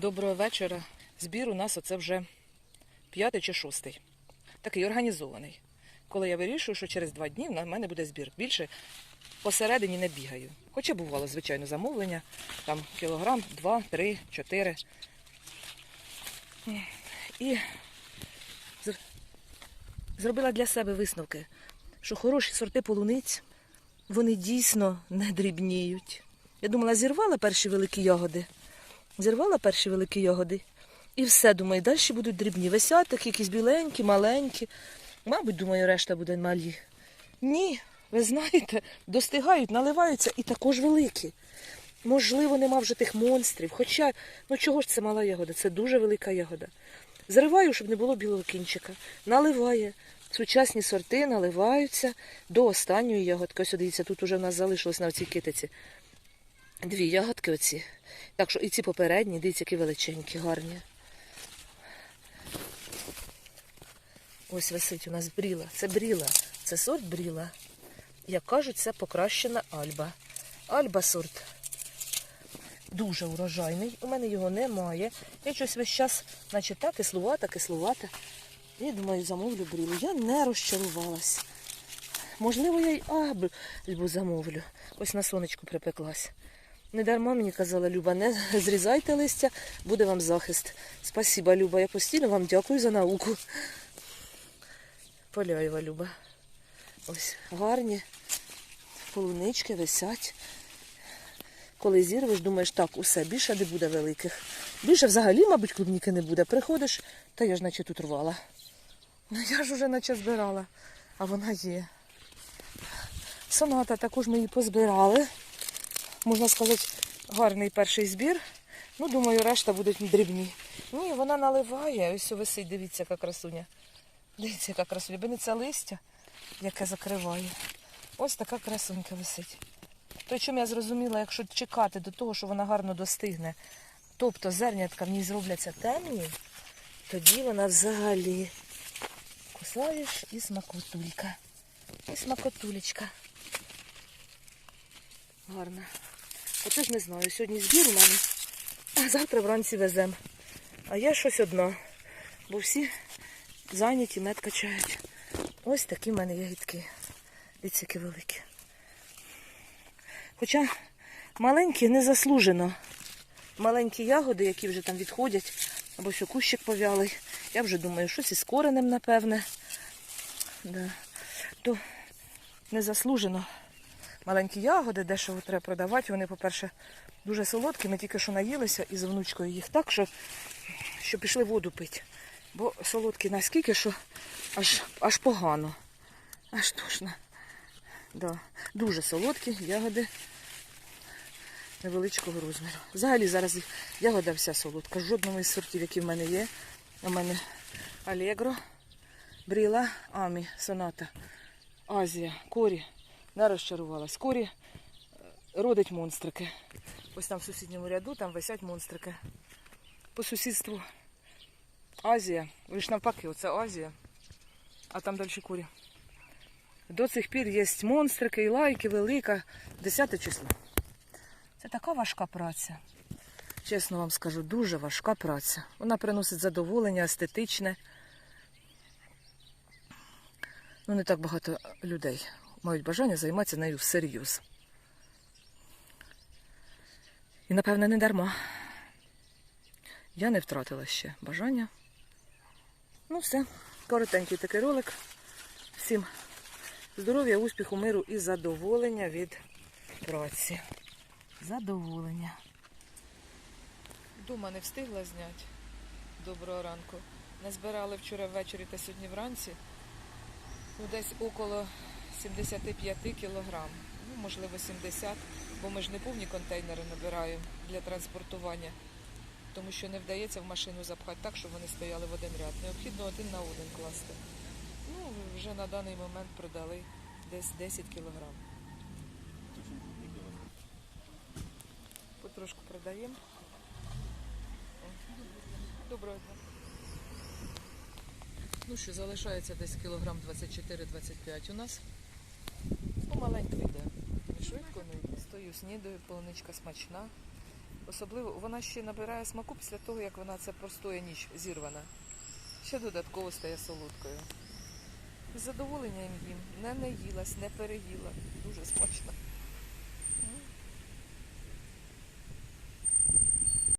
Доброго вечора. Збір у нас оце вже п'ятий чи шостий. Такий організований. Коли я вирішую, що через два дні на мене буде збір. Більше посередині не бігаю. Хоча бувало, звичайно, замовлення. Там кілограм, два, три, чотири. І зробила для себе висновки, що хороші сорти полуниць, вони дійсно не дрібніють. Я думала, зірвала перші великі ягоди. Зірвала перші великі ягоди. І все, думаю, далі будуть дрібні. Висять якісь біленькі, маленькі. Мабуть, думаю, решта буде малі. Ні, ви знаєте, достигають, наливаються і також великі. Можливо, нема вже тих монстрів. Хоча, ну чого ж це мала ягода? Це дуже велика ягода. Зриваю, щоб не було білого кінчика. Наливає. Сучасні сорти наливаються до останньої ягодки. Ось дивіться, тут уже в нас залишилось на цій китиці. Дві ягодки оці. Так що і ці попередні, дивіться, які величенькі, гарні. Ось висить у нас бріла. Це бріла. Це сорт бріла. Як кажуть, це покращена альба. Альба сорт. Дуже урожайний. У мене його немає. Я щось весь час, наче та кислувата, кислувата. І думаю, замовлю брілу. Я не розчарувалась. Можливо, я й альбу замовлю. Ось на сонечку припеклась. Не дарма мені казала Люба, не зрізайте листя, буде вам захист. Спасіба, Люба. Я постійно вам дякую за науку. Поляєва Люба. Ось гарні полунички висять. Коли зірвеш, думаєш, так, усе, більше не буде великих. Більше взагалі, мабуть, клубніки не буде. Приходиш, та я ж наче тут рвала. Ну я ж уже наче збирала, а вона є. Соната також ми її позбирали. Можна сказати, гарний перший збір. Ну, думаю, решта будуть дрібні. Ні, вона наливає. Ось висить, дивіться, яка красуня. Дивіться, яка красуня. Бо листя, яке закриває. Ось така красунька висить. Причому я зрозуміла, якщо чекати до того, що вона гарно достигне, тобто зернятка в ній зробляться темні, тоді вона взагалі кусаєш і смакотулька. І смакотулечка. Гарна. Оце ж не знаю. Сьогодні збір у мене, а завтра вранці везем. А я щось одна, бо всі зайняті мед качають. Ось такі в мене ягідки. Дивіться, які великі. Хоча маленькі не заслужено. Маленькі ягоди, які вже там відходять, або що кущик повялий. Я вже думаю, щось із коренем, напевне. Да. То не заслужено. Маленькі ягоди, дешево треба продавати. Вони, по-перше, дуже солодкі. Ми тільки що наїлися із внучкою їх так, що, що пішли воду пити. Бо солодкі наскільки, що аж, аж погано. Аж тошно. Да. Дуже солодкі ягоди невеличкого розміру. Взагалі зараз ягода вся солодка. Жодного із сортів, які в мене є. У мене Алегро, Бріла, Амі, Соната, Азія, Корі. Не розчарувалась. Корі е, родить монстрики. Ось там в сусідньому ряду, там висять монстрики. По сусідству Азія. Ж навпаки, оце Азія. А там далі курі. До цих пір є монстрики і лайки, велика. 10 число. Це така важка праця. Чесно вам скажу, дуже важка праця. Вона приносить задоволення, естетичне. Ну, не так багато людей мають бажання займатися нею всерйоз. І, напевне, не дарма. Я не втратила ще бажання. Ну, все. Коротенький такий ролик. Всім здоров'я, успіху, миру і задоволення від праці. Задоволення. Дома не встигла зняти. Доброго ранку. Назбирали вчора ввечері та сьогодні вранці. Десь около 75 кілограм. Ну, можливо, 70, бо ми ж не повні контейнери набираємо для транспортування, тому що не вдається в машину запхати так, щоб вони стояли в один ряд. Необхідно один на один класти. Ну, вже на даний момент продали десь 10 кілограм. Потрошку продаємо. Доброго дня. Ну що, залишається десь кілограм 24-25 у нас. Снідаю, полуничка смачна. Особливо вона ще набирає смаку після того, як вона це простоя ніч зірвана. Ще додатково стає солодкою. З задоволенням їм. Не наїлась, не переїла. Дуже смачно.